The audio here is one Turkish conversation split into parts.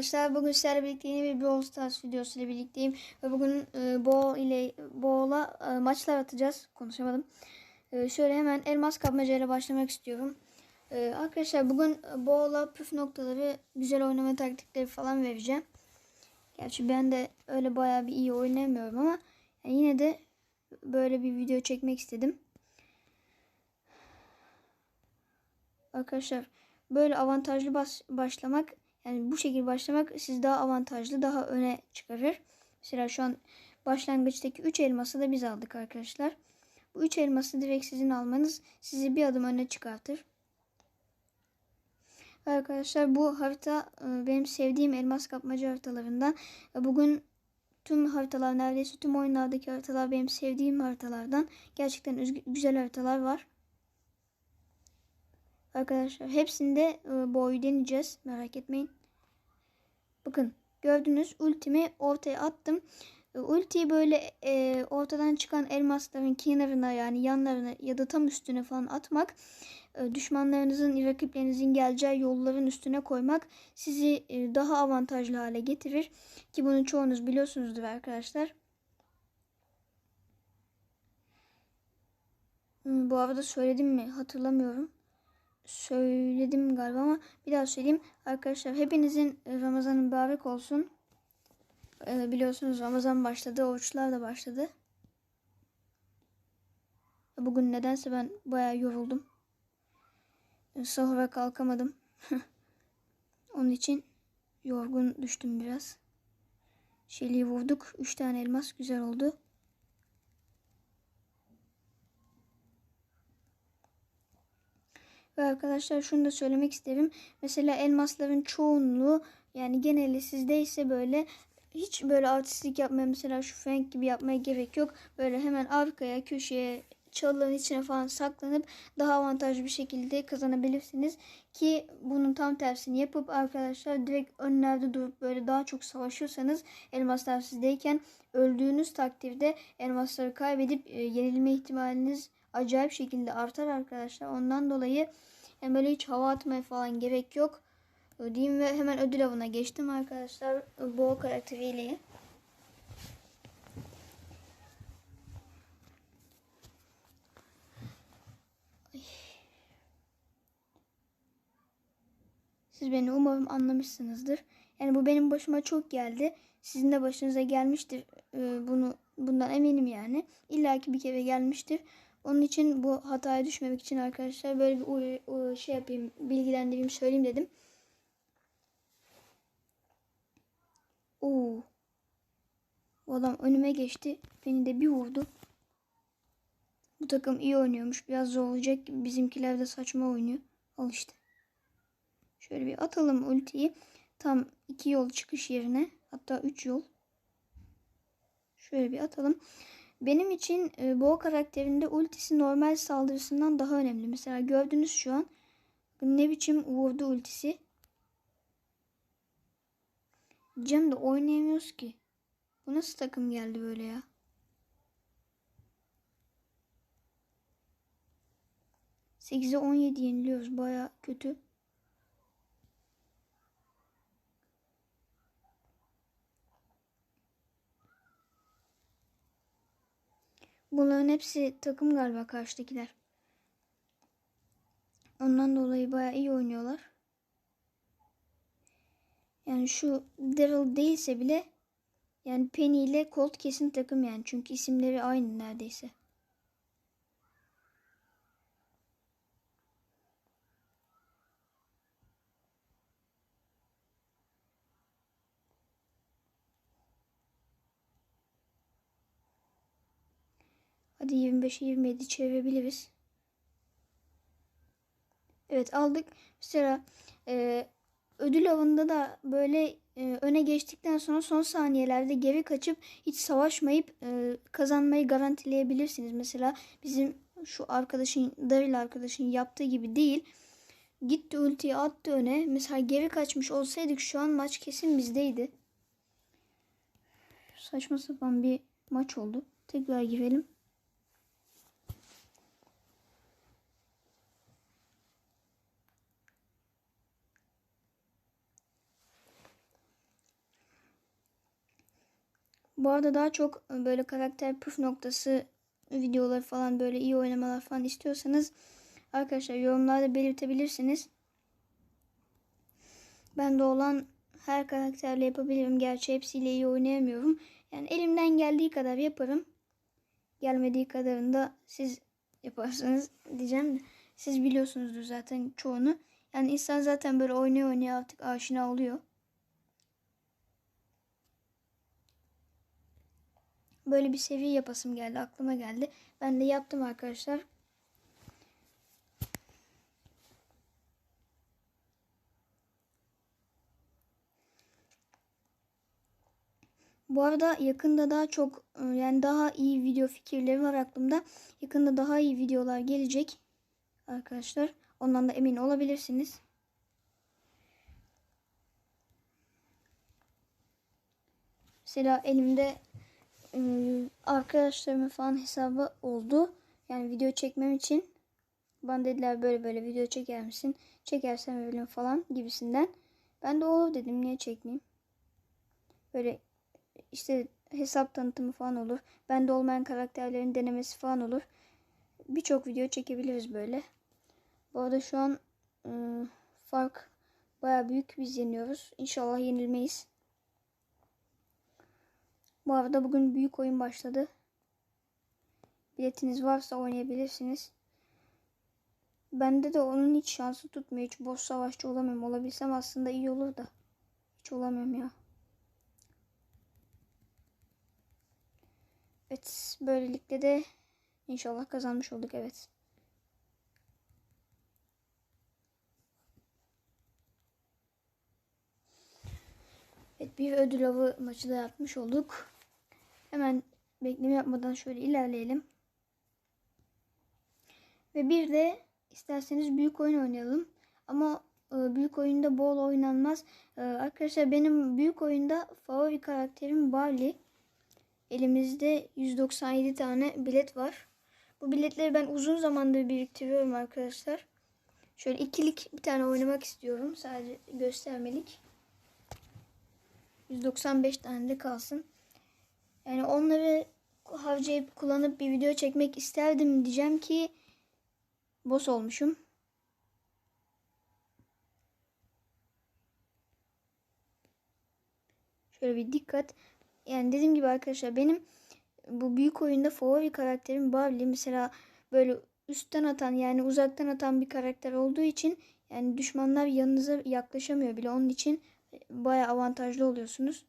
arkadaşlar. Bugün sizlerle birlikte yeni bir Brawl Stars videosu ile birlikteyim. Ve bugün e, Bo ile Bo'la e, maçlar atacağız. Konuşamadım. E, şöyle hemen elmas kapmaca ile başlamak istiyorum. E, arkadaşlar bugün Bo'la püf noktaları, güzel oynama taktikleri falan vereceğim. Gerçi ben de öyle bayağı bir iyi oynayamıyorum ama yani yine de böyle bir video çekmek istedim. Arkadaşlar böyle avantajlı bas başlamak yani bu şekilde başlamak siz daha avantajlı daha öne çıkarır. Mesela şu an başlangıçtaki 3 elması da biz aldık arkadaşlar. Bu 3 elması direkt sizin almanız sizi bir adım öne çıkartır. Arkadaşlar bu harita e, benim sevdiğim elmas kapmaca haritalarından. E, bugün tüm haritalar neredeyse tüm oyunlardaki haritalar benim sevdiğim haritalardan. Gerçekten güzel haritalar var. Arkadaşlar hepsinde e, boyu deneyeceğiz. Merak etmeyin. Bakın gördünüz ultimi ortaya attım. E, ultiyi böyle e, ortadan çıkan elmasların kenarına yani yanlarına ya da tam üstüne falan atmak e, düşmanlarınızın rakiplerinizin geleceği yolların üstüne koymak sizi e, daha avantajlı hale getirir. Ki bunu çoğunuz biliyorsunuzdur arkadaşlar. Bu arada söyledim mi hatırlamıyorum söyledim galiba ama bir daha söyleyeyim. Arkadaşlar hepinizin Ramazan mübarek olsun. Ee, biliyorsunuz Ramazan başladı. Oruçlar da başladı. Bugün nedense ben bayağı yoruldum. Sahura kalkamadım. Onun için yorgun düştüm biraz. Şeliği vurduk. 3 tane elmas güzel oldu. Ve arkadaşlar şunu da söylemek isterim. Mesela elmasların çoğunluğu yani geneli sizdeyse böyle hiç böyle artistlik yapmaya mesela şu Frank gibi yapmaya gerek yok. Böyle hemen arkaya köşeye çalıların içine falan saklanıp daha avantajlı bir şekilde kazanabilirsiniz. Ki bunun tam tersini yapıp arkadaşlar direkt önlerde durup böyle daha çok savaşıyorsanız elmaslar sizdeyken öldüğünüz takdirde elmasları kaybedip e, yenilme ihtimaliniz acayip şekilde artar arkadaşlar. Ondan dolayı yani böyle hiç hava atmaya falan gerek yok. Diyeyim ve hemen ödül avına geçtim arkadaşlar. Boğa karakteriyle. Siz beni umarım anlamışsınızdır. Yani bu benim başıma çok geldi. Sizin de başınıza gelmiştir. Ee, bunu bundan eminim yani. İlla ki bir kere gelmiştir. Onun için bu hataya düşmemek için arkadaşlar böyle bir şey yapayım, bilgilendireyim, söyleyeyim dedim. Oo. Bu adam önüme geçti. Beni de bir vurdu. Bu takım iyi oynuyormuş. Biraz zor olacak. Bizimkiler de saçma oynuyor. Al işte. Şöyle bir atalım ultiyi. Tam iki yol çıkış yerine. Hatta üç yol. Şöyle bir atalım. Benim için e, Boğa karakterinde ultisi normal saldırısından daha önemli. Mesela gördünüz şu an ne biçim vurdu ultisi. Cem de oynayamıyoruz ki. Bu nasıl takım geldi böyle ya? Sekize on yedi yeniliyoruz. Baya kötü. Bunların hepsi takım galiba karşıdakiler. Ondan dolayı baya iyi oynuyorlar. Yani şu Daryl değilse bile yani Penny ile Colt kesin takım yani. Çünkü isimleri aynı neredeyse. Hadi 25'e 27 çevirebiliriz. Evet aldık. Mesela e, ödül avında da böyle e, öne geçtikten sonra son saniyelerde geri kaçıp hiç savaşmayıp e, kazanmayı garantileyebilirsiniz. Mesela bizim şu arkadaşın Daryl arkadaşın yaptığı gibi değil. Gitti ultiyi attı öne. Mesela geri kaçmış olsaydık şu an maç kesin bizdeydi. Saçma sapan bir maç oldu. Tekrar girelim. Bu arada daha çok e, böyle karakter püf noktası videoları falan böyle iyi oynamalar falan istiyorsanız arkadaşlar yorumlarda belirtebilirsiniz. Ben de olan her karakterle yapabilirim. Gerçi hepsiyle iyi oynayamıyorum. Yani elimden geldiği kadar yaparım. Gelmediği kadarını da siz yaparsanız diyeceğim de siz biliyorsunuzdur zaten çoğunu. Yani insan zaten böyle oynaya oynaya artık aşina oluyor. Böyle bir seviye yapasım geldi. Aklıma geldi. Ben de yaptım arkadaşlar. Bu arada yakında daha çok e, yani daha iyi video fikirleri var aklımda. Yakında daha iyi videolar gelecek arkadaşlar. Ondan da emin olabilirsiniz. Mesela elimde arkadaşlarımın falan hesabı oldu. Yani video çekmem için. Bana dediler böyle böyle video çeker misin? Çekersem verelim falan gibisinden. Ben de o dedim niye çekmeyeyim. Böyle işte hesap tanıtımı falan olur. Bende olmayan karakterlerin denemesi falan olur. Birçok video çekebiliriz böyle. Bu arada şu an e, fark baya büyük. Biz yeniyoruz. İnşallah yenilmeyiz. Bu arada bugün büyük oyun başladı. Biletiniz varsa oynayabilirsiniz. Bende de onun hiç şansı tutmuyor. Hiç boss savaşçı olamıyorum. Olabilsem aslında iyi olur da. Hiç olamıyorum ya. Evet. Böylelikle de inşallah kazanmış olduk. Evet. Evet bir ödül avı maçı da yapmış olduk. Hemen bekleme yapmadan şöyle ilerleyelim. Ve bir de isterseniz büyük oyun oynayalım. Ama e, büyük oyunda bol oynanmaz. E, arkadaşlar benim büyük oyunda favori karakterim Barley. Elimizde 197 tane bilet var. Bu biletleri ben uzun zamandır biriktiriyorum arkadaşlar. Şöyle ikilik bir tane oynamak istiyorum. Sadece göstermelik. 195 tane de kalsın. Yani onları harcayıp kullanıp bir video çekmek isterdim diyeceğim ki boss olmuşum. Şöyle bir dikkat. Yani dediğim gibi arkadaşlar benim bu büyük oyunda favori karakterim Barley. Mesela böyle üstten atan yani uzaktan atan bir karakter olduğu için yani düşmanlar yanınıza yaklaşamıyor bile. Onun için baya avantajlı oluyorsunuz.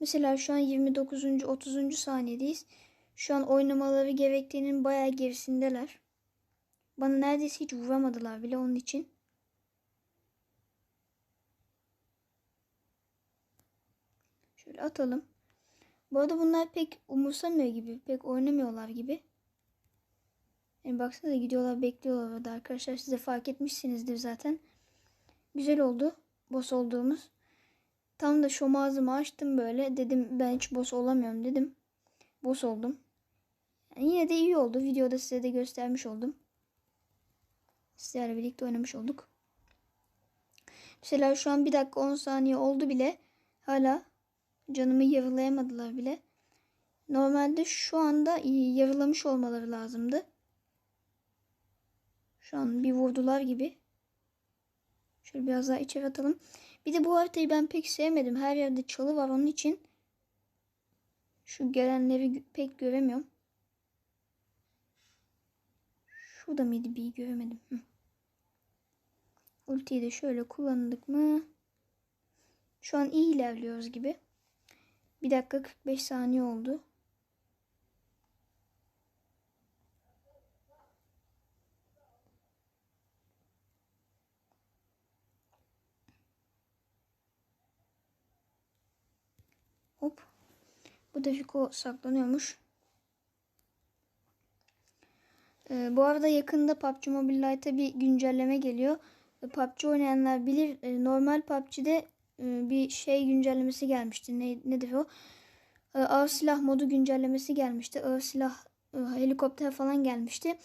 Mesela şu an 29. 30. saniyedeyiz. Şu an oynamaları gerektiğinin baya gerisindeler. Bana neredeyse hiç vuramadılar bile onun için. Şöyle atalım. Bu arada bunlar pek umursamıyor gibi. Pek oynamıyorlar gibi. Yani baksana gidiyorlar bekliyorlar orada arkadaşlar. Size fark etmişsinizdir zaten. Güzel oldu. Boss olduğumuz. Tam da şu ağzımı açtım böyle. Dedim ben hiç boss olamıyorum dedim. Boss oldum. Yani yine de iyi oldu. Videoda size de göstermiş oldum. Sizlerle birlikte oynamış olduk. Mesela şu an 1 dakika 10 saniye oldu bile. Hala canımı yarılayamadılar bile. Normalde şu anda yarılamış olmaları lazımdı. Şu an bir vurdular gibi. Şöyle biraz daha içeri atalım. Bir de bu haritayı ben pek sevmedim. Her yerde çalı var onun için. Şu gelenleri pek göremiyorum. Şurada mıydı bir göremedim. Hı. Ultiyi de şöyle kullandık mı? Şu an iyi ilerliyoruz gibi. 1 dakika 45 saniye oldu. Bu da Fiko saklanıyormuş. Ee, bu arada yakında PUBG Mobile Lite'a bir güncelleme geliyor. Ee, PUBG oynayanlar bilir. Ee, normal PUBG'de e, bir şey güncellemesi gelmişti. Ne, nedir o? Ee, ağır silah modu güncellemesi gelmişti. Ağır silah e, helikopter falan gelmişti.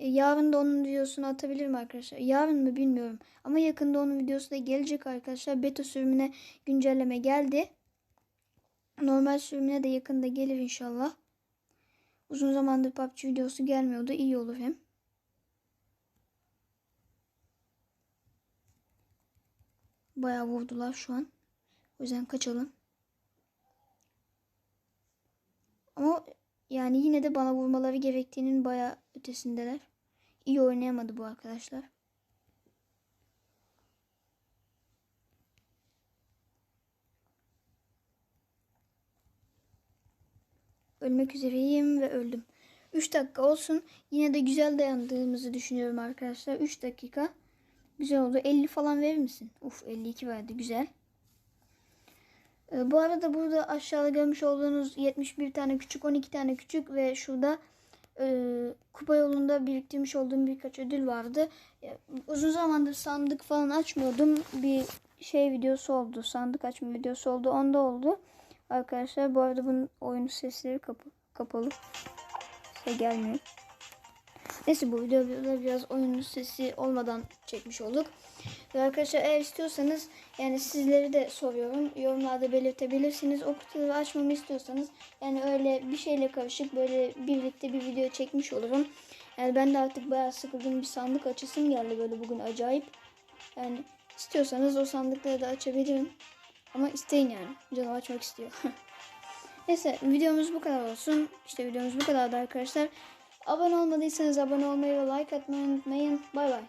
E, yarın da onun videosunu atabilirim arkadaşlar. Yarın mı bilmiyorum. Ama yakında onun videosu da gelecek arkadaşlar. Beta sürümüne güncelleme geldi. Normal sürümüne de yakında gelir inşallah. Uzun zamandır PUBG videosu gelmiyordu. İyi olur hem. Bayağı vurdular şu an. O yüzden kaçalım. Ama yani yine de bana vurmaları gerektiğinin bayağı ötesindeler. İyi oynayamadı bu arkadaşlar. Ölmek üzereyim ve öldüm. 3 dakika olsun. Yine de güzel dayandığımızı düşünüyorum arkadaşlar. 3 dakika. Güzel oldu. 50 falan verir misin? Uf 52 verdi. Güzel. Ee, bu arada burada aşağıda görmüş olduğunuz 71 tane küçük, 12 tane küçük ve şurada e, kupa yolunda biriktirmiş olduğum birkaç ödül vardı. E, uzun zamandır sandık falan açmıyordum. Bir şey videosu oldu. Sandık açma videosu oldu. Onda oldu. Arkadaşlar bu arada bunun oyun sesleri kapı, kapalı. Ses gelmiyor. Neyse bu videoda biraz oyun sesi olmadan çekmiş olduk. Ve arkadaşlar eğer istiyorsanız yani sizleri de soruyorum. Yorumlarda belirtebilirsiniz. O kutuları açmamı istiyorsanız yani öyle bir şeyle karışık böyle birlikte bir video çekmiş olurum. Yani ben de artık bayağı sıkıldım bir sandık açısım geldi böyle bugün acayip. Yani istiyorsanız o sandıkları da açabilirim. Ama isteyin yani. Canım açmak istiyor. Neyse videomuz bu kadar olsun. İşte videomuz bu kadardı arkadaşlar. Abone olmadıysanız abone olmayı ve like atmayı unutmayın. Bay bay.